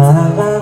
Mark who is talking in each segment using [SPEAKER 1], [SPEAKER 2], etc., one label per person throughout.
[SPEAKER 1] ห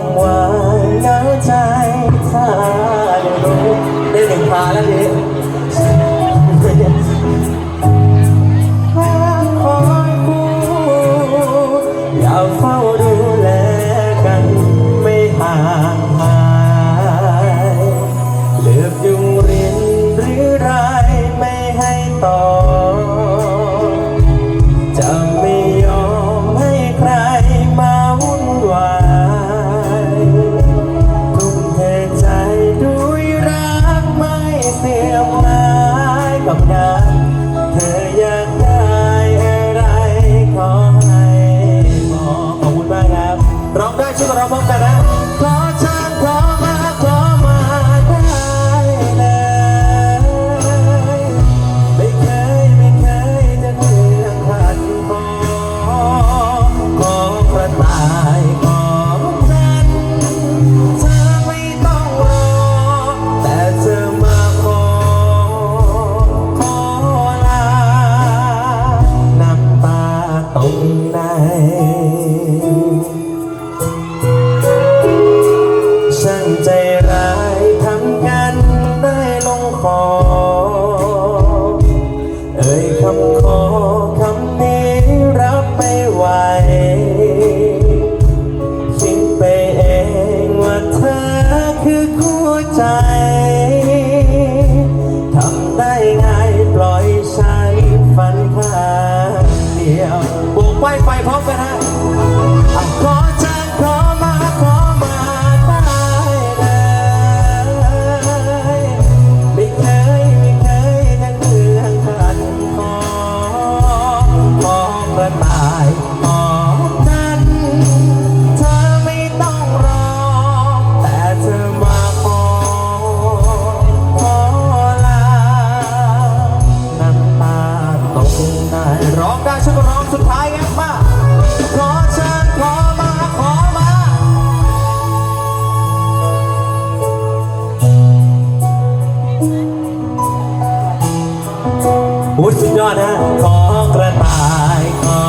[SPEAKER 1] โอ้ยสุดยอดนะขอกระต่ายขอ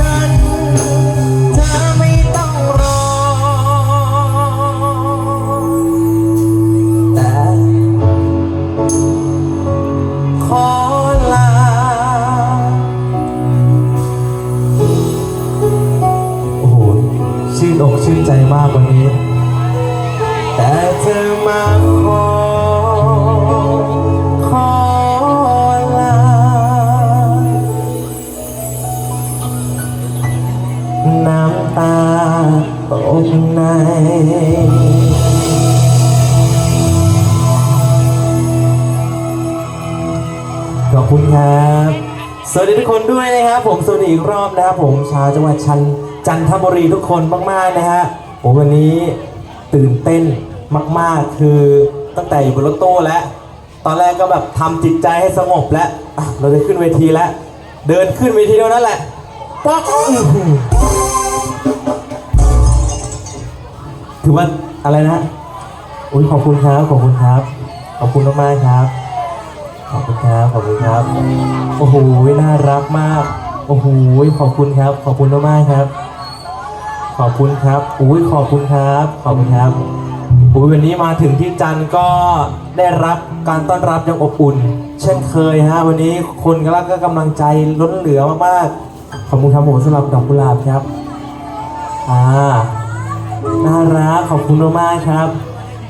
[SPEAKER 1] กันเธอไม่ต้องรอ แต่ ขอลา โอ้โห ชื่นอกชื่นใจมากวันนี้ แต่เธอมาขอ ในขอบคุณครับ สวัสดีทุกคนด้วยนะครับ ผมสวัสดีอีกรอบนะครับผมชาวจังหวัดชันจันทบุรีทุกคนมากๆนะฮะผมวันนี้ตื่นเต้นมาก ๆ คือตั้งแต่อยู่บนรถตู้แล้ว ตอนแรกก็แบบทำจิตใจให้สงบแล้ว เราจะขึ้นเวทีแล้ว เดินขึ้นเวทีเท่านั้นแหละป๊อก ถือว่าอะไรนะอุ้ยขอบคุณครับขอบคุณครับ ขอบคุณมากๆครับ ขอบคุณครับขอบคุณครับ โอ้โหน่ารักมาก โอ้โหขอบคุณครับ ขอบคุณมากๆครับ ขอบคุณครับอุ้ยขอบคุณครับ ขอบคุณครับอุ้ยวันนี้มาถึงที่จันก็ได้รับการต้อนรับอย่างอบอุ่น เช่นเคยฮะวันนี้คนก็รักก็กำลังใจล้นเหลือมากๆขอบคุณครับผมสำหรับดอกกุหลาบครับอ่า ขอบคุณมากๆครับ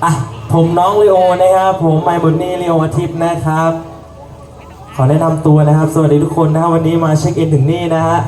[SPEAKER 1] อะผมน้องเลโอนะครับ ผมไมบุนนี่เลโออาทิตย์นะครับ ขอแนะนำตัวนะครับ สวัสดีทุกคนนะครับวันนี้มาเช็คอินถึงนี่นะฮะ